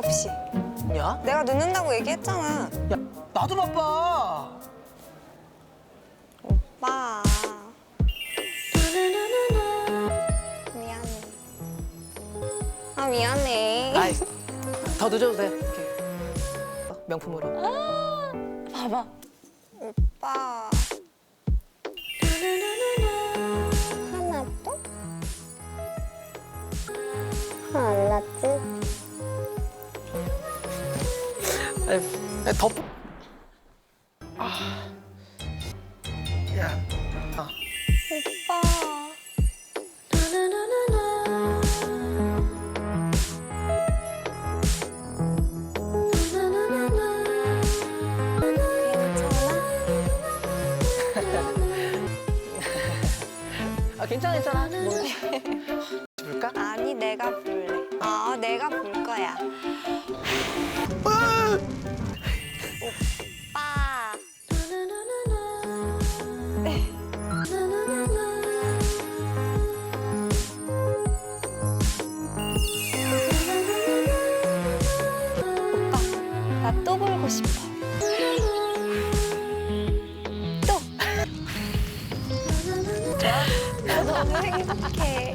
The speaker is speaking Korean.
9시. 야, 내가 늦는다고 얘기했잖아. 야, 나도 바빠. 오빠. 미안해. 아, 미안해. 아이, 더 늦어도 돼. 이렇게. 어, 명품으로. 봐봐. 오빠. 하나 또? 화안 났지? 아이, 더. 아. 야, 아. 오빠. 괜찮아? 아, 괜찮아, 괜찮아. 뭐, 볼까? 아니 내가 볼래. 아 내가 볼 거야. 또 보고 싶어. 또. 나 너무 행복해.